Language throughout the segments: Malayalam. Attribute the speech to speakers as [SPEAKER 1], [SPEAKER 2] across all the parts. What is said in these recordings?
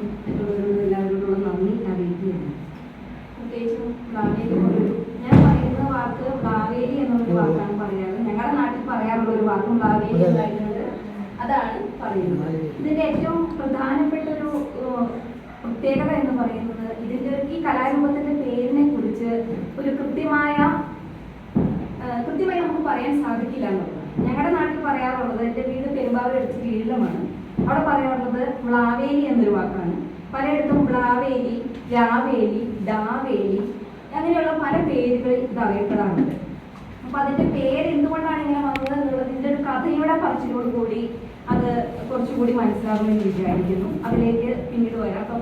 [SPEAKER 1] മറ്റുള്ളവരോടും എല്ലാവരോടുള്ള നന്ദി അറിയിക്കുകയാണ്. പ്രത്യേകിച്ചും ബ്ലാവേലി പോലൊരു ഞാൻ പറയുന്ന വാക്ക് ബ്ലാവേലി എന്നൊരു വാക്കാണ് പറയാറ് ഞങ്ങളുടെ നാട്ടിൽ പറയാറുള്ള ഒരു വാക്കും ബ്ലാവേലി എന്നായതുകൊണ്ട് അതാണ് പറയുന്നത്. ഇതിന്റെ ഏറ്റവും പ്രധാനപ്പെട്ട ഒരു പ്രത്യേകത എന്ന് പറയുന്നത് ഇതിന്റെ ഈ കലാരൂപത്തിന്റെ പേരിനെ കുറിച്ച് ഒരു കൃത്യമായി നമുക്ക് പറയാൻ സാധിക്കില്ല എന്നുള്ളത് ഞങ്ങളുടെ നാട്ടിൽ പറയാറുള്ളത് എന്റെ വീട് പെരുമ്പാവൂർ എടുത്ത് കീഴിലുമാണ്. അവിടെ പറയാറുള്ളത് മ്ലാവേലി എന്നൊരു വാക്കാണ്. പലയിടത്തും മ്ലാവേലി രാവേലി ഡാവേലി അങ്ങനെയുള്ള പല പേരുകൾ ഇത് അറിയപ്പെടാറുണ്ട്. അപ്പൊ അതിന്റെ പേര് എന്തുകൊണ്ടാണ് ഇങ്ങനെ വന്നത് എന്നുള്ളതിന്റെ ഒരു കഥയുടെ പറച്ചിലോട് കൂടി അത് കുറച്ചുകൂടി മനസ്സിലാകുമെന്ന് വിചാരിക്കുന്നു. അതിലേക്ക് പിന്നീട് വരാം. അപ്പം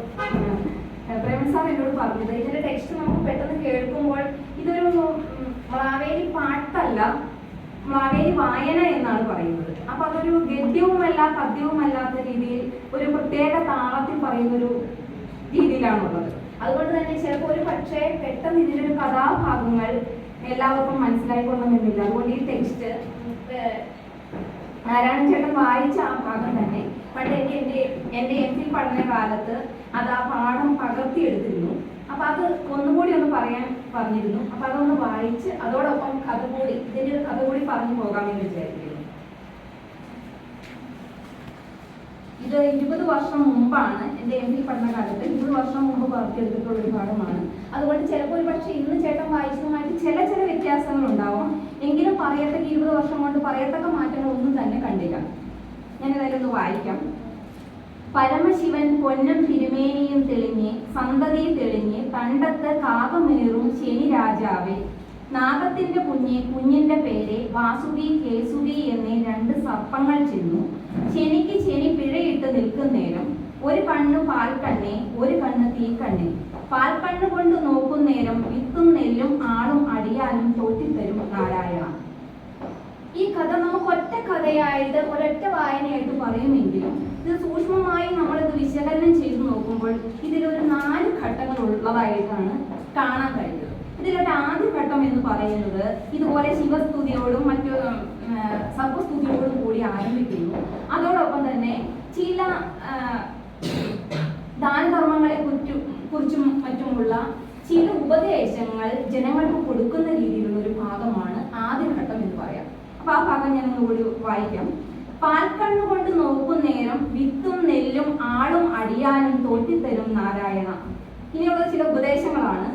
[SPEAKER 1] പ്രേമൻ സാർ എന്നോട് പറഞ്ഞത് ഇതിന്റെ ടെക്സ്റ്റ് നമുക്ക് പെട്ടെന്ന് കേൾക്കുമ്പോൾ ഇതൊരു മ്ലാവേലി പാട്ടല്ല. മ്ലാവേലി വായന എന്നാണ് പറയുന്നത്. അപ്പൊ അതൊരു ഗദ്യവുമല്ല പദ്യവുമല്ലാത്ത രീതിയിൽ ഒരു പ്രത്യേക താളത്തിൽ പറയുന്നൊരു രീതിയിലാണുള്ളത്. അതുകൊണ്ട് തന്നെ ചിലപ്പോൾ ഒരു പക്ഷേ പെട്ടെന്ന് ഇതിന്റെ ഒരു കഥാഭാഗങ്ങൾ എല്ലാവർക്കും മനസ്സിലായിക്കൊള്ളണമെന്നില്ല അതുകൊണ്ട് ഈ ടെക്സ്റ്റ് നാരായണ ചേട്ടൻ വായിച്ച ആ ഭാഗം തന്നെ പണ്ട് എനിക്ക് എന്റെ എന്റെ എം ഫിൽ പഠന കാലത്ത് അത് ആ പാഠം പകർത്തിയെടുത്തിരുന്നു. അപ്പൊ അത് ഒന്നുകൂടി ഒന്ന് പറയാൻ പറഞ്ഞിരുന്നു. അപ്പൊ അതൊന്ന് വായിച്ച് അതോടൊപ്പം കഥ കൂടി ഇതിന്റെ ഒരു കഥ കൂടി പറഞ്ഞു പോകാമെന്ന് വിചാരിക്കുന്നു. ഇത് ഇരുപത് വർഷം മുമ്പാണ് എന്റെ എം പി പഠനകാലത്ത് ഇരുപത് വർഷം മുമ്പ് പുറത്തെടുത്തിട്ടുള്ള ഒരു പാഠമാണ്. അതുകൊണ്ട് ചിലപ്പോൾ ഒരു പക്ഷേ ഇന്ന് ചേട്ടൻ വായിച്ചതുമായിട്ട് ചില ചില വ്യത്യാസങ്ങൾ ഉണ്ടാവും. എങ്കിലും പറയത്തക്ക ഇരുപത് വർഷം കൊണ്ട് പറയത്തക്ക മാറ്റങ്ങൾ ഒന്നും തന്നെ കണ്ടില്ല. ഞാൻ ഒന്ന് വായിക്കാം. പരമശിവൻ പൊന്നും തിരുമേനിയും തെളിഞ്ഞ് സന്തതി തെളിഞ്ഞ് പണ്ടത്ത് കാകമേറും ശനി രാജാവേ. നാഗത്തിന്റെ കുഞ്ഞ് കുഞ്ഞിന്റെ പേരെ വാസുകി കേസുകി എന്നീ രണ്ട് സർപ്പങ്ങൾ ചെന്നു. ശനിക്ക് ശനി പിഴയിട്ട് നിൽക്കുന്നേരം ഒരു കണ്ണ് പാൽക്കണ്ണെ ഒരു കണ്ണ് തീക്കണ്ണെ പാൽക്കണ്ണ് കൊണ്ട് നോക്കുന്നേരം വിത്തും നെല്ലും ആളും അടിയാലും തോറ്റിത്തരും നാരായ ഈ കഥ നമുക്ക് ഒറ്റ കഥയായിട്ട് ഒരൊറ്റ വായനയായിട്ട് പറയുമെങ്കിലും ഇത് സൂക്ഷ്മമായി നമ്മളിത് വിശകലനം ചെയ്ത് നോക്കുമ്പോൾ ഇതിലൊരു നാല് ഘട്ടങ്ങൾ ഉള്ളതായിട്ടാണ് കാണാൻ കഴിയുന്നത്. ഇതിലൊരു ആദ്യ ഘട്ടം എന്ന് പറയുന്നത് ഇതുപോലെ ശിവസ്തുതിയോടും മറ്റു സർവസ്തുതിയോടും കൂടി ആരംഭിക്കുന്നു. അതോടൊപ്പം തന്നെ ചില ദാനധർമ്മങ്ങളെ കുറിച്ചും കുറിച്ചും മറ്റുമുള്ള ചില ഉപദേശങ്ങൾ ജനങ്ങൾക്ക് കൊടുക്കുന്ന രീതിയിലുള്ള ഒരു ഭാഗമാണ് ആദ്യ ഘട്ടം എന്ന് പറയാം. അപ്പൊ ആ ഭാഗം ഞാൻ ഒന്നുകൂടി വായിക്കാം. പാൽക്കണ്ണു കൊണ്ട് നോക്കുന്നേരം വിത്തും നെല്ലും ആളും അടിയാനും തോറ്റിത്തരും നാരായണ. ഇനിയുള്ള ചില ഉപദേശങ്ങളാണ്.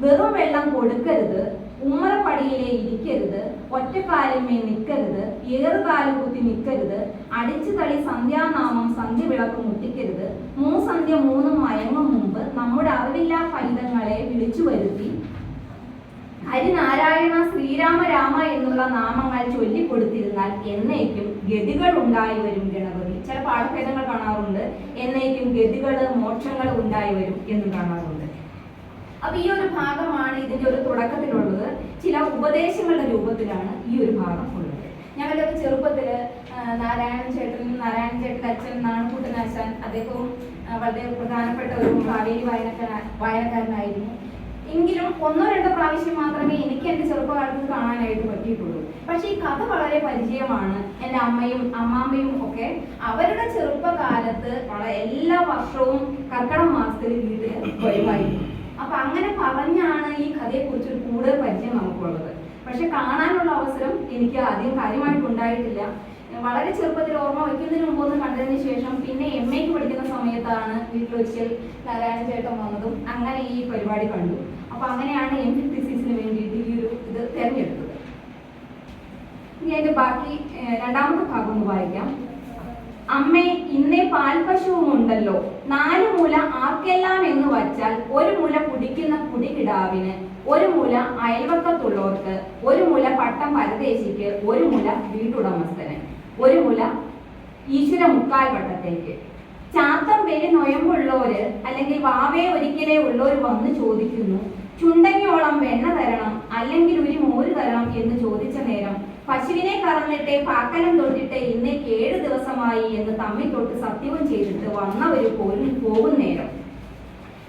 [SPEAKER 1] വെറും വെള്ളം കൊടുക്കരുത് ഉമ്മറപ്പടിയിലെ ഇരിക്കരുത് ഒറ്റക്കാലുമേ നിൽക്കരുത് ഏറുകാലു കുത്തി നിൽക്കരുത് അടിച്ചു തളി സന്ധ്യാനാമം സന്ധ്യ വിളക്ക് മുട്ടിക്കരുത് മൂസന്ധ്യ മൂന്നും മയങ്ങും മുമ്പ് നമ്മുടെ അറിവില്ലാ ഫലിതങ്ങളെ വിളിച്ചു വരുത്തി ഹരിനാരായണ ശ്രീരാമ രാമ എന്നുള്ള നാമങ്ങൾ ചൊല്ലിക്കൊടുത്തിരുന്നാൽ എന്നേക്കും ഗതികൾ ഉണ്ടായി വരും ഗണപതി. ചില പാഠഭേദങ്ങൾ കാണാറുണ്ട്. എന്നേക്കും ഗതികൾ മോക്ഷങ്ങൾ ഉണ്ടായി വരും എന്ന് കാണാറുണ്ട്. അപ്പൊ ഈ ഒരു ഭാഗമാണ് ഇതിന്റെ ഒരു തുടക്കത്തിലുള്ളത്. ചില ഉപദേശങ്ങളുടെ രൂപത്തിലാണ് ഈ ഒരു ഭാഗം ഉള്ളത്. ഞങ്ങളുടെ ചെറുപ്പത്തിൽ നാരായണൻ ചേട്ടൻ നാരായണൻ ചേട്ടന്റെ അച്ഛൻ നാണുകൂട്ടനാശാൻ അദ്ദേഹവും വളരെ പ്രധാനപ്പെട്ട ഒരു കാവേരി വായനക്കാരൻ വായനക്കാരനായിരുന്നു. എങ്കിലും ഒന്നോ രണ്ടോ പ്രാവശ്യം മാത്രമേ എനിക്ക് എന്റെ ചെറുപ്പകാലത്ത് കാണാനായിട്ട് പറ്റിയിട്ടുള്ളൂ. പക്ഷേ ഈ കഥ വളരെ പരിചയമാണ്. എന്റെ അമ്മയും അമ്മാമ്മയും ഒക്കെ അവരുടെ ചെറുപ്പകാലത്ത് വളരെ എല്ലാ വർഷവും കർക്കിടക മാസത്തിൽ വീട്ടിൽ വരുമായിരുന്നു. അപ്പൊ അങ്ങനെ പറഞ്ഞാണ് ഈ കഥയെക്കുറിച്ച് ഒരു കൂടുതൽ പരിചയം നമുക്കുള്ളത്. പക്ഷെ കാണാനുള്ള അവസരം എനിക്ക് ആദ്യം കാര്യമായിട്ട് ഉണ്ടായിട്ടില്ല. വളരെ ചെറുപ്പത്തിൽ ഓർമ്മ വയ്ക്കുന്നതിന് മുമ്പ് ഒന്ന് കണ്ടതിന് ശേഷം പിന്നെ എം എക്ക് പഠിക്കുന്ന സമയത്താണ് വീട്ടിലൊരിക്കൽ നാരായണ ചേട്ടൻ വന്നതും അങ്ങനെ ഈ പരിപാടി കണ്ടു. അപ്പൊ അങ്ങനെയാണ് എം ഫിൽ തിസീസിന് വേണ്ടിയിട്ട് ഈ ഒരു ഇത് തിരഞ്ഞെടുത്തത്. ഇനി അതിന്റെ ബാക്കി രണ്ടാമത്തെ ഭാഗം ഒന്ന് വായിക്കാം. അമ്മേ ഇന്നേ പാൽപശുവും ഉണ്ടല്ലോ. നാല് മുല ആർക്കെല്ലാം എന്ന് വച്ചാൽ ഒരു മുല കുടിക്കുന്ന കുടികിടാവിന് ഒരു മുല അയൽവക്കത്തുള്ളവർക്ക് ഒരു മുല പട്ടം പരദേശിക്ക് ഒരു മുല വീട്ടുടമസ്ഥന് ഒരു മുല ഈശ്വര മുക്കാൽ വട്ടത്തേക്ക്. ചാത്തം പേര് നൊയമ്പുള്ളവര് അല്ലെങ്കിൽ വാവേ ഒരിക്കലേ ഉള്ളവർ വന്ന് ചോദിക്കുന്നു ചുണ്ടങ്ങിയോളം വെണ്ണ തരണം അല്ലെങ്കിൽ ഒരു മോര് തരണം എന്ന് ചോദിച്ച നേരം പശുവിനെ കറന്നിട്ട് പാക്കലം തൊട്ടിട്ട് ഇന്നേക്ക് ഏഴ് ദിവസമായി എന്ന് തമ്മിൽ തൊട്ട് സത്യവും ചെയ്തിട്ട് വന്നവര് പോലും പോകും നേരം.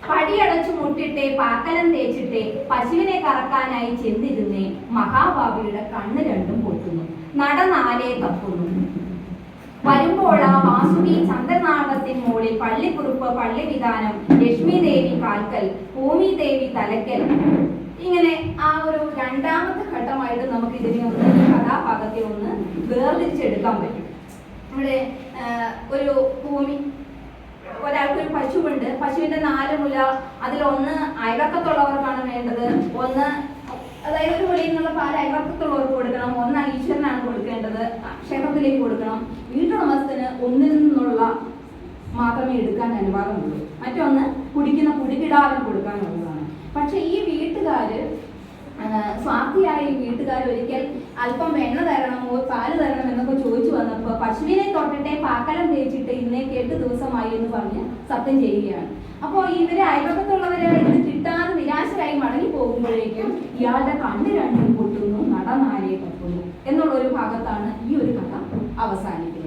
[SPEAKER 1] പടിയടച്ചു മുട്ടിട്ട് പാക്കലം തേച്ചിട്ട് പശുവിനെ കറക്കാനായി ചെന്നിരുന്നേ മഹാബാബിയുടെ കണ്ണ് രണ്ടും പൊട്ടുന്നു. നടനാലേ തപ്പുന്നു. വരുമ്പോൾ ആ വാസുകി ചന്ദ്രനാഗത്തിൻ മുകളിൽ പള്ളിക്കുറുപ്പ് പള്ളി വിധാനം ലക്ഷ്മി ദേവി കാൽക്കൽ ഭൂമി ദേവി തലക്കൽ ഇങ്ങനെ ആ ഒരു രണ്ടാമത്തെ ഘട്ടമായിട്ട് നമുക്ക് ഇതിനെ ഒന്ന് കഥാഭാഗത്തെ ഒന്ന് വേർതിരിച്ചെടുക്കാൻ പറ്റും. ഇവിടെ ഒരു ഭൂമി ഒരാൾക്കൊരു പശുവുണ്ട്. പശുവിന്റെ നാല് മുല അതിലൊന്ന് അയൽവക്കത്തുള്ളവർക്കാണ് വേണ്ടത്. ഒന്ന് അതായത് ഒരു മുലയിൽ നിന്നുള്ള പാൽ അയൽവക്കത്തുള്ളവർക്ക് കൊടുക്കണം. ഒന്ന് ഈശ്വരനാണ് കൊടുക്കേണ്ടത്. ക്ഷേത്രത്തിലേക്ക് കൊടുക്കണം. വീട്ടുടമസ്ഥന് ഒന്നിൽ നിന്നുള്ള മാത്രമേ എടുക്കാൻ അനുവാദമുള്ളൂ. മറ്റൊന്ന് കുടിക്കുന്ന കുടികിടാവിന് കൊടുക്കാനുള്ളതാണ്. പക്ഷെ ഈ വീട്ടുകാര് ആ, സ്വാർത്ഥിയായ ഈ വീട്ടുകാർ ഒരിക്കൽ അല്പം വെണ്ണ തരണമോ പാൽ തരണം എന്നൊക്കെ ചോദിച്ചു വന്നപ്പോൾ പശുവിനെ തൊട്ടിട്ടെ പാക്കലം തേച്ചിട്ട് ഇന്നേക്ക് എട്ട് ദിവസമായി എന്ന് പറഞ്ഞ് സത്യം ചെയ്യുകയാണ്. അപ്പോൾ ഇവരെ അയൽപക്കത്തുള്ളവരെ ഇത് കിട്ടാതെ നിരാശരായി മടങ്ങി പോകുമ്പോഴേക്കും ഇയാളുടെ കണ്ണ് രണ്ടും പൊട്ടുന്നു നടനാരെ തപ്പുന്നു എന്നുള്ള ഒരു ഭാഗത്താണ് ഈ ഒരു കഥ അവസാനിക്കുന്നത്.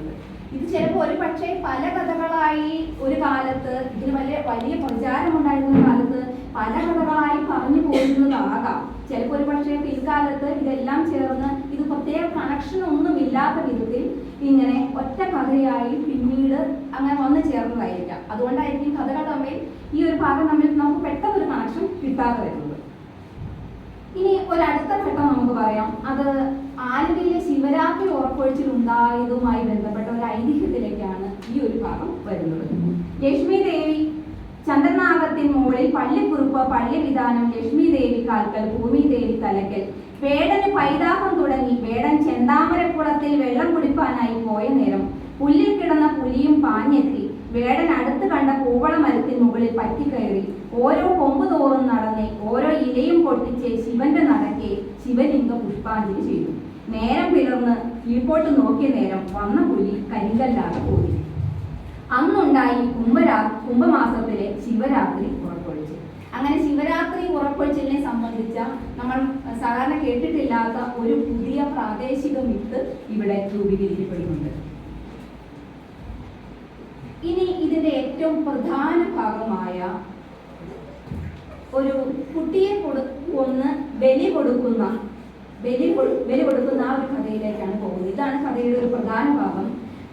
[SPEAKER 1] ചിലപ്പോൾ ഒരു പക്ഷേ പല കഥകളായി ഒരു കാലത്ത് ഇതിന് വലിയ വലിയ പ്രചാരമുണ്ടായിരുന്ന കാലത്ത് പല കഥകളായി പറഞ്ഞു പോകുന്നതാകാം. ചിലപ്പോൾ ഒരു പക്ഷേ പിൽക്കാലത്ത് ഇതെല്ലാം ചേർന്ന് ഇത് പ്രത്യേക കണക്ഷൻ ഒന്നും ഇല്ലാത്ത വിധത്തിൽ ഇങ്ങനെ ഒറ്റ കഥയായി പിന്നീട് അങ്ങനെ വന്നു ചേർന്നതായിരിക്കാം. അതുകൊണ്ടായിരിക്കും കഥകൾ തമ്മിൽ ഈ ഒരു ഭാഗം തമ്മിൽ നമുക്ക് പെട്ടെന്ന് ഒരു കണക്ഷൻ കിട്ടാതെ വരുന്നത്. ഇനി ഒരടുത്ത ഘട്ടം നമുക്ക് പറയാം. അത് ആലുവയിലെ ശിവരാത്രി ഉറപ്പൊഴിച്ചിൽ ഉണ്ടായതുമായി ബന്ധപ്പെട്ട ഒരു ഐതിഹ്യത്തിലേക്കാണ് ഈ ഒരു ഭാഗം വരുന്നത്. ലക്ഷ്മി ദേവി ചന്ദ്രനാഗത്തിൻ മുകളിൽ പള്ളിക്കുറുപ്പ് പള്ളി വിധാനം ലക്ഷ്മി ദേവി കാൽക്കൽ ഭൂമി ദേവി തലക്കൽ വേടന് പൈതാഹം തുടങ്ങി വേടൻ ചെന്താമരക്കുളത്തിൽ വെള്ളം കുടിപ്പാനായി പോയ നേരം പുല്ലിൽ കിടന്ന പുലിയും പാഞ്ഞെത്തി വേടൻ അടുത്ത് കണ്ട കൂവള മരത്തിന് മുകളിൽ പറ്റിക്കയറി ഓരോ കൊമ്പ് തോറും നടന്ന് ഓരോ ഇലയും പൊട്ടിച്ച് ശിവന്റെ നടക്കെ ശിവലിംഗ പുഷ്പാഞ്ജലി ചെയ്തു. നേരം പിളർന്ന് കീഴ്പോട്ട് നോക്കിയ നേരം വന്ന പുലി കരിങ്കല്ലാതെ പോയി. അന്നുണ്ടായി കുംഭരാ കുംഭമാസത്തിലെ ശിവരാത്രി ഉറപ്പൊഴിച്ചു അങ്ങനെ ശിവരാത്രി ഉറപ്പൊഴിച്ചിലിനെ സംബന്ധിച്ച നമ്മൾ സാധാരണ കേട്ടിട്ടില്ലാത്ത ഒരു പുതിയ പ്രാദേശിക മിത്ത് ഇവിടെ രൂപീകരിക്കപ്പെടുന്നുണ്ട്. ഇനി ഇതിന്റെ ഏറ്റവും പ്രധാന ഭാഗമായ ഒരു കുട്ടിയെ കൊടു ബലി കൊടുക്കുന്ന ബലി ബലി കൊടുക്കുന്ന ആ ഒരു കഥയിലേക്കാണ് പോകുന്നത്. ഇതാണ് കഥയുടെ ഒരു പ്രധാന ഭാഗം.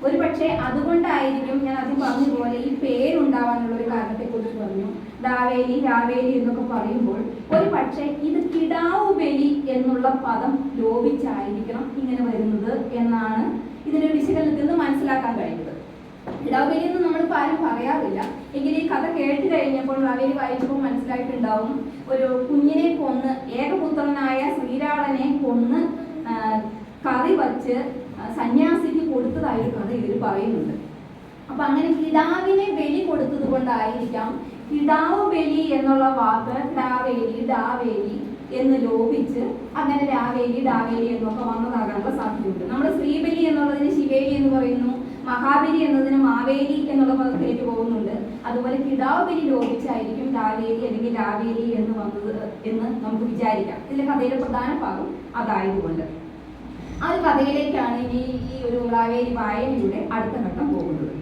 [SPEAKER 1] ഒരു പക്ഷേ അതുകൊണ്ടായിരിക്കും ഞാൻ ആദ്യം പറഞ്ഞതുപോലെ ഈ പേരുണ്ടാവാനുള്ള ഒരു കാരണത്തെക്കുറിച്ച് പറഞ്ഞു. ദാവേലി രാവേലി എന്നൊക്കെ പറയുമ്പോൾ ഒരു പക്ഷേ ഇത് കിടാവ് ബലി എന്നുള്ള പദം ലോപിച്ചായിരിക്കണം ഇങ്ങനെ വരുന്നത് എന്നാണ് ഇതിന്റെ വിശകലനത്തിൽ നിന്ന് മനസ്സിലാക്കാൻ കഴിയുന്നത്. കിടാവുബലി എന്ന് നമ്മളിപ്പോൾ ആരും പറയാറില്ല. എങ്കിൽ ഈ കഥ കേട്ട് കഴിഞ്ഞപ്പോൾ റാവേലി വായിച്ചപ്പോൾ മനസ്സിലായിട്ടുണ്ടാവും ഒരു കുഞ്ഞിനെ കൊന്ന് ഏകപുത്രനായ ശ്രീരാളനെ കൊന്ന് കറി വച്ച് സന്യാസിക്ക് കൊടുത്തതായ ഒരു കഥ ഇതിൽ പറയുന്നുണ്ട്. അപ്പൊ അങ്ങനെ കിടാവിനെ ബലി കൊടുത്തത് കൊണ്ടായിരിക്കാം കിടാവ് ബലി എന്നുള്ള വാക്ക് ഡാവേലി ഡാവേലി എന്ന് ലോപിച്ച് അങ്ങനെ രാവേലി ഡാവേലി എന്നൊക്കെ വന്നതാകാനുള്ള സാധ്യതയുണ്ട്. നമ്മുടെ ശ്രീബലി എന്നുള്ളതിന് ശിവേലി എന്ന് പറയുന്നു. മഹാബലി എന്നതിന് മാവേലി എന്നുള്ള പദത്തിലേക്ക് പോകുന്നുണ്ട്. അതുപോലെ കിടാബലി ബലി ലോപിച്ചായിരിക്കും ഡാവേലി അല്ലെങ്കിൽ രാവേലി എന്ന് വന്നത് എന്ന് നമുക്ക് വിചാരിക്കാം. ഇതിലെ കഥയിലെ പ്രധാന ഭാഗം അതായതുകൊണ്ട്. ആ ഒരു കഥയിലേക്കാണ് ഇനി ഈ ഒരു റാവേലി വായനയുടെ അടുത്ത ഘട്ടം പോകുന്നത്.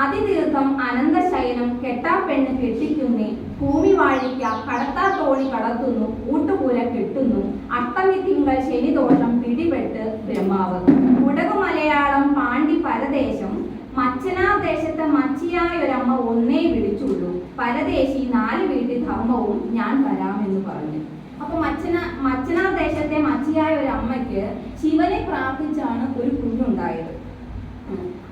[SPEAKER 1] അതിദീർഘം അനന്തശയനം കെട്ടാപ്പെണ്ണ് കെട്ടിക്കുന്നേ ഭൂമി വാഴിക്ക കടത്താ തോണി കടത്തുന്നു കൂട്ടുകൂല കെട്ടുന്നു അഷ്ടമി തിങ്കൾ ശനിദോഷം പിടിപെട്ട് ബ്രഹ്മാവ്. കുടകു മലയാളം പാണ്ഡി പരദേശം മച്ചനാർ ദേശത്തെ മച്ചിയായ ഒരമ്മ ഒന്നേ വിളിച്ചുള്ളൂ. പരദേശി നാല് വീട്ടിൽ ധർമ്മവും ഞാൻ വരാമെന്ന് പറഞ്ഞു. അപ്പൊ മച്ചന മച്ചനാർ ദേശത്തെ മച്ചിയായ ഒരു അമ്മയ്ക്ക് ശിവനെ പ്രാർത്ഥിച്ചാണ് ഒരു കുഞ്ഞുണ്ടായത്.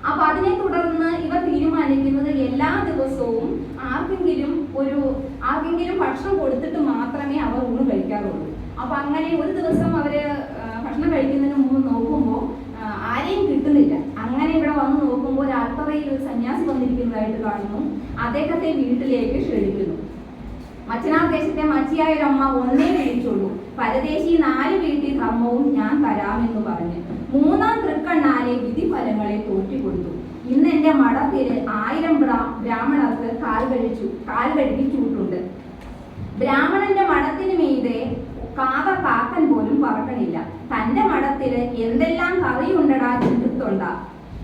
[SPEAKER 1] അപ്പൊ അതിനെ തുടർന്ന് ഇവർ തീരുമാനിക്കുന്നത് എല്ലാ ദിവസവും ആർക്കെങ്കിലും ഒരു ആർക്കെങ്കിലും ഭക്ഷണം കൊടുത്തിട്ട് മാത്രമേ അവർ ഊണ് കഴിക്കാറുള്ളൂ. അപ്പൊ അങ്ങനെ ഒരു ദിവസം അവർ ഭക്ഷണം കഴിക്കുന്നതിന് മുമ്പ് നോക്കുമ്പോൾ ആരെയും കിട്ടുന്നില്ല. അങ്ങനെ ഇവിടെ വന്ന് നോക്കുമ്പോൾ ഒരു ഒരു സന്യാസി വന്നിരിക്കുന്നതായിട്ട് കാണുന്നു. അദ്ദേഹത്തെ വീട്ടിലേക്ക് ക്ഷണിക്കുന്നു. മച്ചനാർ ദേശത്തെ മച്ചിയായ ഒരു അമ്മ ഒന്നേ വിളിച്ചുള്ളൂ. പരദേശി നാല് വീട്ടിൽ ധർമ്മവും ഞാൻ തരാമെന്ന് പറഞ്ഞ് മൂന്നാം തൃക്കണ്ണാലെ വിധിഫലങ്ങളെ തോറ്റിക്കൊടുത്തു ഇന്ന് എന്റെ മഠത്തിൽ ആയിരം ബ്രാ- ബ്രാഹ്മണർക്ക് കാൽ കഴിച്ചു കാൽ കഴുകിച്ചൂട്ടുണ്ട് ബ്രാഹ്മണന്റെ മഠത്തിന് മീതെ കാവ കാക്കൻ പോലും പറക്കണില്ല. തന്റെ മഠത്തിൽ എന്തെല്ലാം കറിയുണ്ടടാ ചിരുത്തൊണ്ട.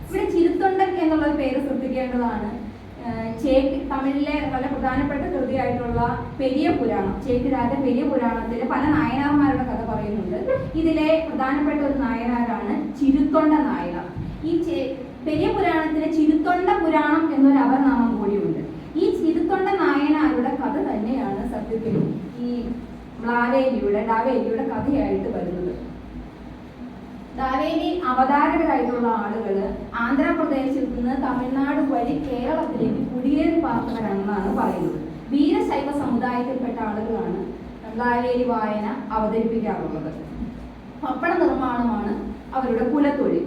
[SPEAKER 1] ഇവിടെ ചിരുത്തൊണ്ടക്ക് എന്നുള്ള പേര് ശ്രദ്ധിക്കേണ്ടതാണ്. ചേക്ക് തമിഴിലെ വളരെ പ്രധാനപ്പെട്ട കൃതിയായിട്ടുള്ള പെരിയ പുരാണം ചേക്ക് ചേക്കിരാജ പെരിയ പുരാണത്തിലെ പല നായനാർമാരുടെ കഥ പറയുന്നുണ്ട്. ഇതിലെ പ്രധാനപ്പെട്ട ഒരു നായനാരാണ് ചിരുത്തൊണ്ട നായനാർ ഈ പെരിയ പുരാണത്തിന് ചിരുത്തൊണ്ട പുരാണം എന്നൊരു അപർനാമം കൂടിയുണ്ട്. ഈ ചിരുത്തൊണ്ട നായനാരുടെ കഥ തന്നെയാണ് സത്യത്തിൽ ഈ ബ്ലാവേലിയുടെ ഡാവേലിയുടെ കഥയായിട്ട് വരുന്നത്. ദാവേലി അവതാരകരായിട്ടുള്ള ആളുകൾ ആന്ധ്രാപ്രദേശിൽ നിന്ന് തമിഴ്നാട് വഴി കേരളത്തിലേക്ക് കുടിയേറി പാർക്കുന്നവരാണെന്നാണ് പറയുന്നത്. വീരശൈവ സമുദായത്തിൽപ്പെട്ട ആളുകളാണ് ദാവേലി വായന അവതരിപ്പിക്കാറുള്ളത്. പപ്പട നിർമ്മാണമാണ് അവരുടെ കുലത്തൊഴിൽ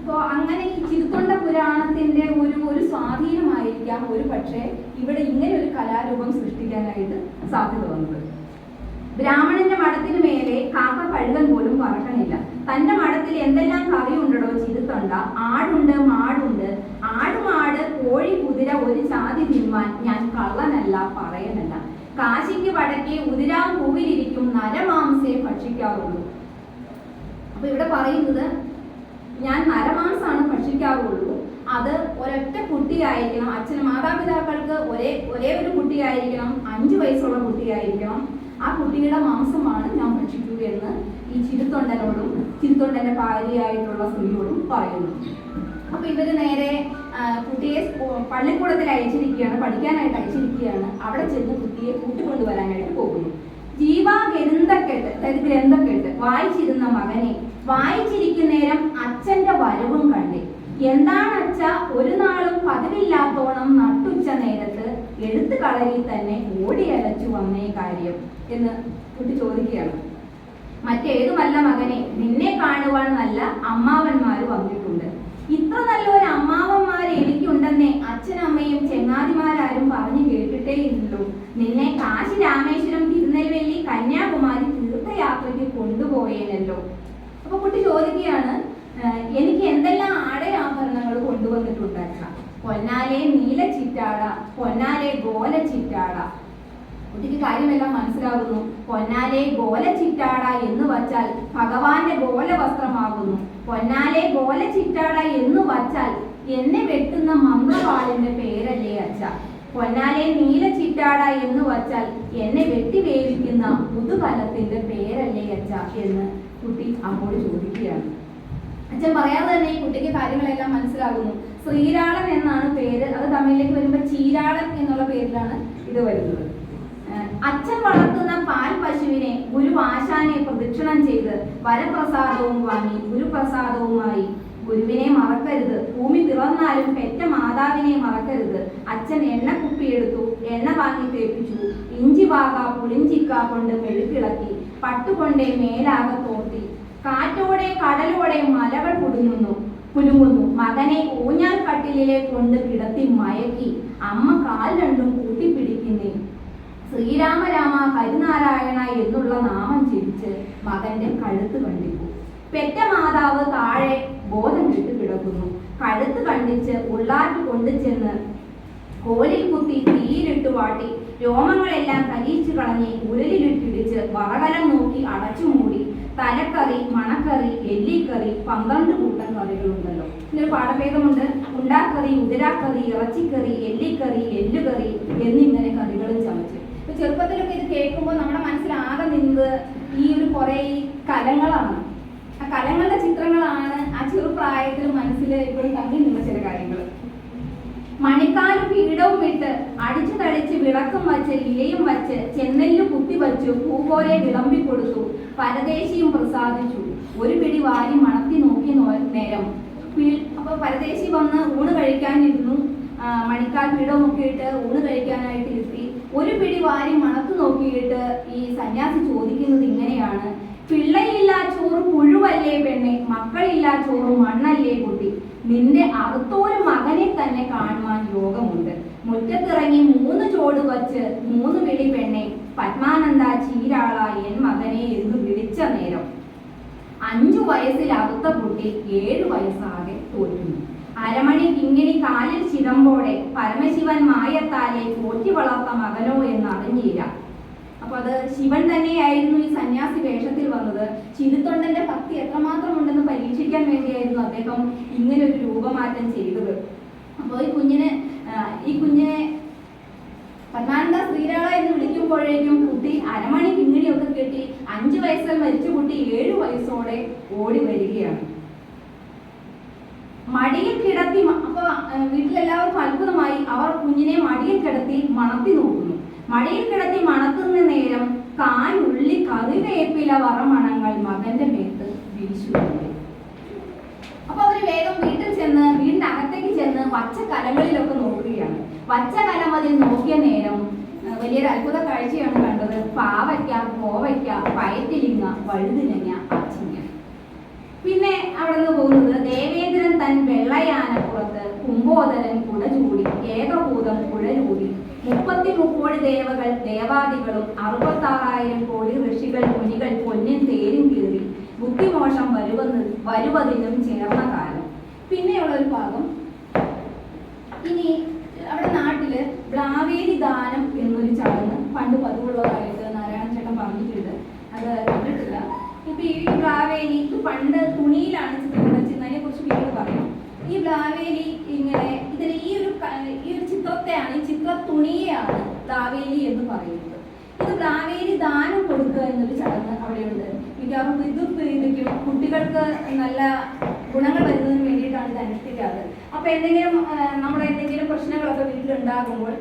[SPEAKER 1] അപ്പോൾ അങ്ങനെ ഈ ചിരുത്തൊണ്ട പുരാണത്തിന്റെ ഒരു ഒരു സ്വാധീനമായിരിക്കാം ഒരു പക്ഷേ ഇവിടെ ഇങ്ങനെ ഒരു കലാരൂപം സൃഷ്ടിക്കാനായിട്ട് സാധ്യത വന്നത്. ബ്രാഹ്മണന്റെ മഠത്തിന് മേലെ കാക്ക കഴുകൻ പോലും പറക്കണില്ല തന്റെ മഠത്തിൽ എന്തെല്ലാം കറിയുണ്ടടോ ചിരുത്തൊണ്ട ആടുണ്ട് മാടുണ്ട്. ആടുമാട് കോഴി കുതിര ഒരു ചാതി തിന്മാൻ ഞാൻ കള്ളനല്ല പറയനല്ല. കാശിക്ക് വടക്കേ ഉതിരാം പൂവിലിരിക്കും നരമാംസയെ ഭക്ഷിക്കാറുള്ളൂ. അപ്പൊ ഇവിടെ പറയുന്നത് ഞാൻ നരമാംസാണ് ഭക്ഷിക്കാറുള്ളൂ. അത് ഒരൊറ്റ കുട്ടിയായിരിക്കണം. അച്ഛനും മാതാപിതാക്കൾക്ക് ഒരേ ഒരേ ഒരു കുട്ടിയായിരിക്കണം. അഞ്ചു വയസ്സുള്ള കുട്ടിയായിരിക്കണം. ആ കുട്ടിയുടെ മാംസമാണ് ഞാൻ ഭക്ഷിക്കൂ എന്ന് ഈ ചിരുത്തൊണ്ടനോടും ചിരുത്തൊണ്ടന്റെ ഭാര്യയായിട്ടുള്ള സ്ത്രീയോടും പറയുന്നു. അപ്പൊ ഇവർ നേരെ കുട്ടിയെ പള്ളിക്കൂടത്തിൽ അയച്ചിരിക്കുകയാണ് പഠിക്കാനായിട്ട് അയച്ചിരിക്കുകയാണ്. അവിടെ ചെന്ന് കുട്ടിയെ കൂട്ടിക്കൊണ്ടുവരാനായിട്ട് പോകുന്നു. ജീവാ ഗ്രന്ഥക്കെട്ട് അതായത് ഗ്രന്ഥക്കെട്ട് വായിച്ചിരുന്ന മകനെ വായിച്ചിരിക്കുന്ന നേരം അച്ഛന്റെ വരവും കണ്ടേ. എന്താണ് അച്ഛ ഒരു നാളും പതിവില്ലാത്തോണം നട്ടുച്ച നേരത്ത് എഴുത്ത് കളരി തന്നെ ഓടി അലച്ചു വന്നേ കാര്യം എന്ന് കുട്ടി ചോദിക്കുകയാണ്. മറ്റേതുമല്ല മകനെ നിന്നെ കാണുവാൻ നല്ല അമ്മാവന്മാർ വന്നിട്ടുണ്ട്. ഇത്ര നല്ലൊരു അമ്മാവന്മാർ എനിക്കുണ്ടെന്നേ അച്ഛനമ്മയും ചെങ്ങാതിമാരാരും പറഞ്ഞു കേട്ടിട്ടേ ഇല്ലല്ലോ. നിന്നെ കാശി രാമേശ്വരം തിരുനെൽവേലി കന്യാകുമാരി തീർത്ഥയാത്രയ്ക്ക് കൊണ്ടുപോയേനല്ലോ. അപ്പൊ കുട്ടി ചോദിക്കുകയാണ് എനിക്ക് എന്തെല്ലാം ആടയാഭരണങ്ങൾ കൊണ്ടുവന്നിട്ടുണ്ട് അച്ഛ പൊന്നാലെ നീല ചിറ്റാട പൊന്നാലെ ഗോല ചിറ്റാട. കുട്ടിക്ക് കാര്യമെല്ലാം മനസ്സിലാകുന്നു പൊന്നാലെ ഗോല ചിറ്റാട എന്ന് വച്ചാൽ ഭഗവാന്റെ ഗോല വസ്ത്രമാകുന്നു. പൊന്നാലെ ഗോല ചിറ്റാട എന്ന് വച്ചാൽ എന്നെ വെട്ടുന്ന മന്ത്രവാളിന്റെ പേരല്ലേ അച്ഛ. പൊന്നാലെ നീല ചിറ്റാട എന്ന് വച്ചാൽ എന്നെ വെട്ടി വേവിക്കുന്ന പുതുകലത്തിന്റെ പേരല്ലേ അച്ഛ എന്ന് കുട്ടി അമ്മോട് ചോദിക്കുകയാണ്. അച്ഛൻ പറയാതെ തന്നെ ഈ കുട്ടിക്ക് കാര്യങ്ങളെല്ലാം മനസ്സിലാകുന്നു. ശ്രീരാളൻ എന്നാണ് പേര്. അത് തമിഴിലേക്ക് വരുമ്പോൾ ചീരാളൻ എന്നുള്ള പേരിലാണ് ഇത് വരുന്നത്. അച്ഛൻ വളർത്തുന്ന പാൽ പശുവിനെ ഗുരു ആശാനെ പ്രദക്ഷിണം ചെയ്ത് വരപ്രസാദവും വാങ്ങി ഗുരുപ്രസാദവുമായി. ഗുരുവിനെ മറക്കരുത്. ഭൂമി പിറന്നാലും പെറ്റ മാതാവിനെ മറക്കരുത്. അച്ഛൻ എണ്ണ കുപ്പിയെടുത്തു എണ്ണ വാങ്ങി തേപ്പിച്ചു. ഇഞ്ചി വാക പുളിഞ്ചിക്ക കൊണ്ട് മെഴുക്കിളക്കി പട്ടുകൊണ്ടേ മേലാകെ കാറ്റോടെ കടലോടെ മലകൾ കുടുങ്ങുന്നു കുലുങ്ങുന്നു. മകനെ ഊഞ്ഞാൽ കട്ടിലിലെ കൊണ്ട് കിടത്തി മയക്കി. അമ്മ കാൽ രണ്ടും കൂട്ടിപ്പിടിക്കുന്നേ. ശ്രീരാമരാമ ഹരിനാരായണ എന്നുള്ള നാമം ചിരിച്ച് മകന്റെ കഴുത്ത് കണ്ടിപ്പു പെറ്റ മാതാവ് താഴെ ബോധം കെട്ട് കിടക്കുന്നു. കഴുത്ത് കണ്ടിച്ച് ഉള്ളാറ്റ് കൊണ്ടുചെന്ന് കോലിൽ കുത്തി തീയിലിട്ട് വാട്ടി രോമങ്ങളെല്ലാം കരിയിച്ചു കളഞ്ഞ് ഉരലിലിട്ടിടിച്ച് വറകലം നോക്കി അടച്ചു മൂടി തലക്കറി മണക്കറി എല്ലിക്കറി പന്ത്രണ്ട് കൂട്ടം കറികളുണ്ടല്ലോ. ഇതിനൊരു പാഠഭേദമുണ്ട്. ഉണ്ടാക്കറി ഉതിരാക്കറി ഇറച്ചിക്കറി എല്ലിക്കറി എല്ലുകറി എന്നിങ്ങനെ കറികളും ചമച്ചു. ഇപ്പൊ ചെറുപ്പത്തിലൊക്കെ ഇത് കേൾക്കുമ്പോൾ നമ്മുടെ മനസ്സിൽ ആകെ നിന്നത് ഈ ഒരു കുറെ കലങ്ങളാണ്. ആ കലങ്ങളുടെ ചിത്രങ്ങളാണ് ആ ചെറുപ്രായത്തിൽ മനസ്സിൽ ഇപ്പോഴും നിന്ന ചില കാര്യങ്ങൾ മണിക്കാലും പീഠവും ഇട്ട് അടിച്ചു തടിച്ച് വിളക്കും വച്ച് ഇലയും വച്ച് ചെന്നെല്ലു കുത്തിവച്ചു പൂപോലെ വിളമ്പി കൊടുത്തു പരദേശിയും പ്രസാദിച്ചു. ഒരു പിടി വാരി മണത്തി നോക്കി നേരം. പി- അപ്പൊ പരദേശി വന്ന് ഊണ് കഴിക്കാനിരുന്നു. മണിക്കാൽ പീഠവും ഒക്കെ ഇട്ട് ഊണ് കഴിക്കാനായിട്ട് ഇരുത്തി ഒരു പിടി വാരി മണത്തു നോക്കിയിട്ട് ഈ സന്യാസി ചോദിക്കുന്നത് ഇങ്ങനെയാണ്. പിള്ളയില്ലാ ചോറ് പുഴുവല്ലേ പെണ്ണെ മക്കളില്ലാ ചോറ് മണ്ണല്ലേ കുട്ടി. നിന്റെ അറുത്തോരു മകനെ തന്നെ കാണുവാൻ യോഗമുണ്ട്. മുറ്റത്തിറങ്ങി മൂന്ന് ചോട് വച്ച് മൂന്ന് വിളി പെണ്ണെ പത്മാനന്ദ ചീരാള എൻ മകനെ എന്ന് വിളിച്ച നേരം. അഞ്ചു വയസ്സിൽ അറുത്ത കുട്ടി ഏഴു വയസ്സാകെ തോറ്റുന്നു. അരമണി കിങ്ങിണി കാലിൽ ചിതമ്പോടെ പരമശിവൻ മായത്താലെ പോറ്റി വളർത്ത മകനോ എന്ന് അറിഞ്ഞില്ല അപ്പൊ അത് ശിവൻ തന്നെയായിരുന്നു ഈ സന്യാസി വേഷത്തിൽ വന്നത്. ചിരുത്തൊണ്ടന്റെ ഭക്തി എത്രമാത്രം ഉണ്ടെന്ന് പരീക്ഷിക്കാൻ വേണ്ടിയായിരുന്നു അദ്ദേഹം ഇങ്ങനെ ഒരു രൂപമാറ്റം ചെയ്തത്. അപ്പോൾ ഈ കുഞ്ഞിന് ഈ കുഞ്ഞിനെ പത്മാനന്ദ ശ്രീരാള എന്ന് വിളിക്കുമ്പോഴേക്കും കുട്ടി അരമണി കിങ്ങിണിയൊക്കെ കെട്ടി അഞ്ചു വയസ്സിൽ മരിച്ച കുട്ടി ഏഴു വയസ്സോടെ ഓടി വരികയാണ്. മടിയിൽ കിടത്തി അപ്പൊ വീട്ടിലെല്ലാവർക്കും അത്ഭുതമായി. അവർ കുഞ്ഞിനെ മടിയിൽ കിടത്തി മണത്തി നോക്കുന്നു. മടിയിൽ കിടത്തി മണത്തുന്ന നേരം കാലുള്ളി കറിവേപ്പില വറമണങ്ങൾ മകന്റെ മേത്ത് വീശു അപ്പൊ അവർ വേഗം വീട്ടിൽ ചെന്ന് വീടിന്റെ അകത്തേക്ക് ചെന്ന് പച്ച കലങ്ങളിലൊക്കെ നോക്കുകയാണ്. വച്ച കലം അതിൽ നോക്കിയ നേരം വലിയൊരു അത്ഭുത കാഴ്ചയാണ് കണ്ടത്. പാവയ്ക്ക കോവയ്ക്ക പയറ്റിലിങ്ങ വഴുതിലിങ്ങ അച്ചിങ്ങ പിന്നെ അവിടെ നിന്ന് പോകുന്നത് ദേവേന്ദ്രൻ തൻ വെള്ളയാനപ്പുറത്ത് കുംഭോദരൻ കുട ചൂടി ഏകഭൂതം കുഴലൂടി മുപ്പത്തി മുക്കോടി ദേവകൾ ദേവാദികളും അറുപത്താറായിരം കോടി ഋഷികൾ മുനികൾ പൊന്നിൻ തേരും കീറി ബുദ്ധിമോഷം വരുവെന്ന് വരുവതിനും ചേർന്ന കാലം പിന്നെയുള്ള ഒരു ഭാഗം ഇനി അവിടെ നാട്ടിൽ ബ്ലാവേരി ദാനം എന്നൊരു ചടങ്ങ് പണ്ട് പതിവുള്ളതായിട്ട് നാരായണ ചേട്ടൻ പറഞ്ഞിട്ടുണ്ട്. അത് കണ്ടിട്ടില്ല. ഇപ്പൊ ഈ ബ്ലാവേലി ഇത് പണ്ട് തുണിയിലാണ് ചിത്രം വെച്ചിരുന്നതിനെ കുറിച്ച് പിന്നീട് പറയാം. ഈ ബ്ലാവേരി ഇങ്ങനെ ഇതിൽ ഈ ഈ ഒരു ചിത്രത്തെയാണ് ഈ ചിത്ര തുണിയെയാണ് ദാവേലി എന്ന് പറയുന്നത്. ഇത് ദാവേലി ദാനം കൊടുക്കുക എന്നൊരു ചടങ്ങ് അവിടെയുണ്ട്. മിക്കവാറും ഇത് പ്രീതിക്കും കുട്ടികൾക്ക് നല്ല ഗുണങ്ങൾ വരുന്നതിന് വേണ്ടിയിട്ടാണ് ഇത് അനുഷ്ഠിക്കാറ്. അപ്പൊ എന്തെങ്കിലും നമ്മുടെ എന്തെങ്കിലും പ്രശ്നങ്ങളൊക്കെ വീട്ടിലുണ്ടാകുമ്പോൾ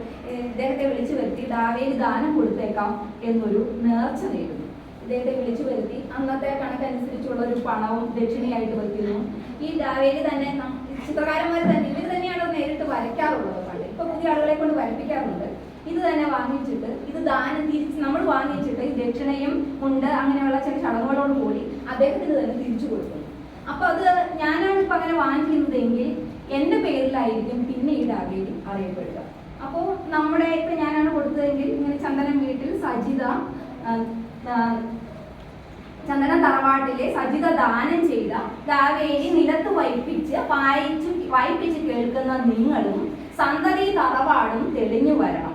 [SPEAKER 1] ഇദ്ദേഹത്തെ വിളിച്ചു വരുത്തി ദാവേലി ദാനം കൊടുത്തേക്കാം എന്നൊരു നേർച്ച നേരുന്നു ഇദ്ദേഹത്തെ വിളിച്ചു വരുത്തി. അന്നത്തെ കണക്കനുസരിച്ചുള്ള ഒരു പണവും ദക്ഷിണയായിട്ട് വയ്ക്കുന്നു ഈ ദാവേലി തന്നെ ചിത്രകാരന്മാർ തന്നെ ഇവർ തന്നെയാണ് നേരിട്ട് വരയ്ക്കാറുള്ളത് പണ്ട്. ഇപ്പൊ പുതിയ ആളുകളെ കൊണ്ട് വരപ്പിക്കാറുണ്ട്. ഇത് തന്നെ വാങ്ങിച്ചിട്ട് ഇത് ദാനം തിരിച്ച് നമ്മൾ വാങ്ങിച്ചിട്ട് ഈ ദക്ഷിണയും ഉണ്ട് അങ്ങനെയുള്ള ചില ചടങ്ങുകളോട് കൂടി അദ്ദേഹത്തിന് തന്നെ തിരിച്ചു കൊടുക്കുന്നു. അപ്പൊ അത് ഞാനാണ് ഇപ്പൊ അങ്ങനെ വാങ്ങിക്കുന്നതെങ്കിൽ എന്റെ പേരിലായിരിക്കും പിന്നെ ഈ ഡാവേലി അറിയപ്പെടുക. അപ്പോൾ നമ്മുടെ ഇപ്പൊ ഞാനാണ് കൊടുത്തതെങ്കിൽ ഇങ്ങനെ ചന്ദനം വീട്ടിൽ സജിത ചന്ദന തറവാട്ടിലെ സജിത ദാനം ചെയ്ത കാവേരി നിലത്ത് വൈപ്പിച്ച് വായിച്ചു വായിപ്പിച്ച് കേൾക്കുന്ന നിങ്ങളും സന്തതി തറവാടും തെളിഞ്ഞു വരണം.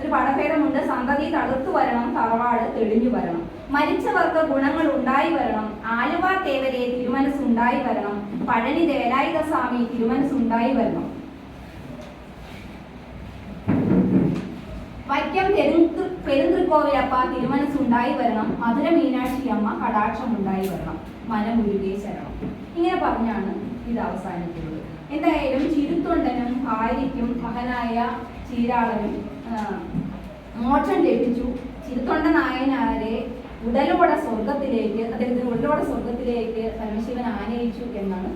[SPEAKER 1] ഒരു പടഭേദമുണ്ട്. സന്തതി തടുത്തു വരണം തറവാട് തെളിഞ്ഞു വരണം. മരിച്ചവർക്ക് ഗുണങ്ങൾ ഉണ്ടായി വരണം. ആലുവ തേവരെ തിരുമനസ് ഉണ്ടായി വരണം. പഴനി ദേലായുധ സ്വാമി തിരുമനസ് ഉണ്ടായി വരണം. വൈക്കം പെരുന്തൃ പെരുന്തൃക്കോവിലപ്പ തിരുമനസ്സുണ്ടായി വരണം. മധുര മീനാക്ഷി അമ്മ കടാക്ഷം ഉണ്ടായി വരണം. മനമുരുകേ ശരണം. ഇങ്ങനെ പറഞ്ഞാണ് ഇത് അവസാനിക്കുന്നത്. എന്തായാലും ചിരുത്തൊണ്ടനും ഭാര്യയ്ക്കും മകനായ ചീരാളനും മോക്ഷം ലഭിച്ചു. ചിരുത്തൊണ്ട നായനാരെ ഉടലോടെ സ്വർഗത്തിലേക്ക് അദ്ദേഹത്തിന് ഉടലോടെ സ്വർഗത്തിലേക്ക് പരമശിവൻ ആനയിച്ചു എന്നാണ്